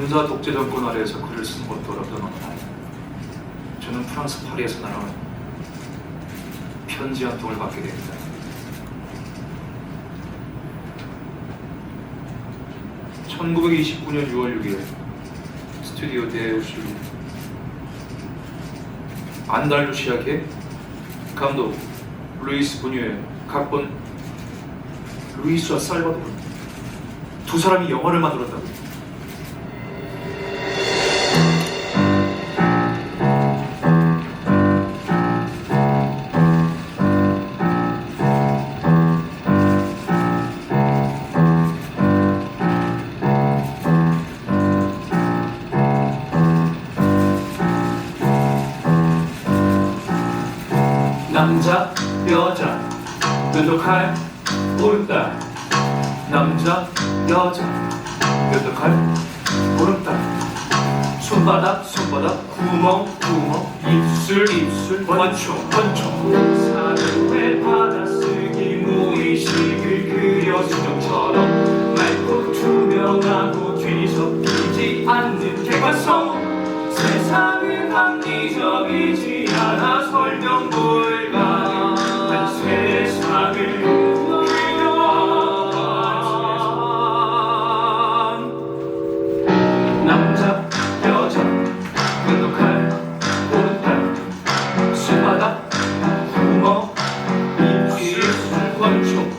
군사 독재 정권 아래에서 글을 쓰는 것도 어렵다만 저는 프랑스 파리에서 날아온 편지 한 통을 받게 됩니다. (1929년 6월 6일) 스튜디오 데우슈 안달루시아계 감독 루이스 부뉴에 각본 루이스와 살바도르 두 사람이 영화를 만들었다고 남자 여자. 면도칼 오른딸 남자 여자. 면도칼 오른딸 손바닥 손바닥 구멍 구멍. 입술 입술. 권총 권총 사료에 받아쓰기 무의식을 그려 수정처럼 맑고 투명하고 뒤섞이지 않는 객관성 세상은 합리적이지 않아 설명 불가한 세상을 남자 여자 면도칼 오른팔 손바닥 구멍 입술 권총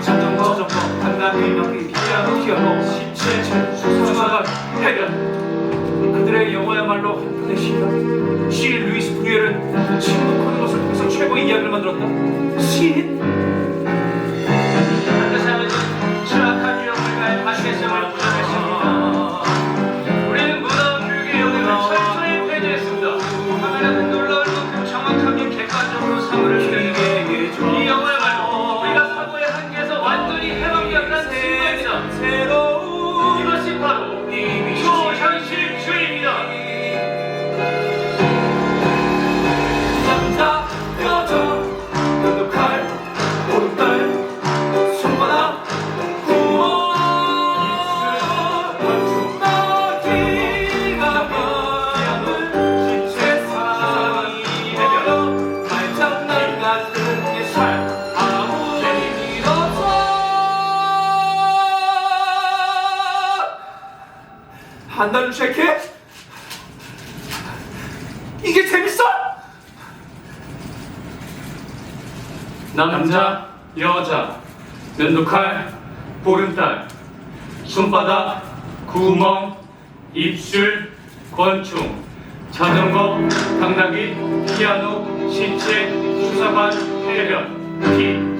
자전거 당나귀 나귀 피아노 피아노 시체 수사관 해변 그들의 영화야말로 한 편의 시다 시인 루이스 브리엘은 친구 하는 것을 통해서 최고의 이야기를 만들었다 시인? 한달로 체크해? 이게 재밌어? 남자, 여자, 면도칼, 보름달, 손바닥, 구멍, 입술, 권총, 자전거, 당나귀, 피아노, 시체, 수사관, 해변, 기,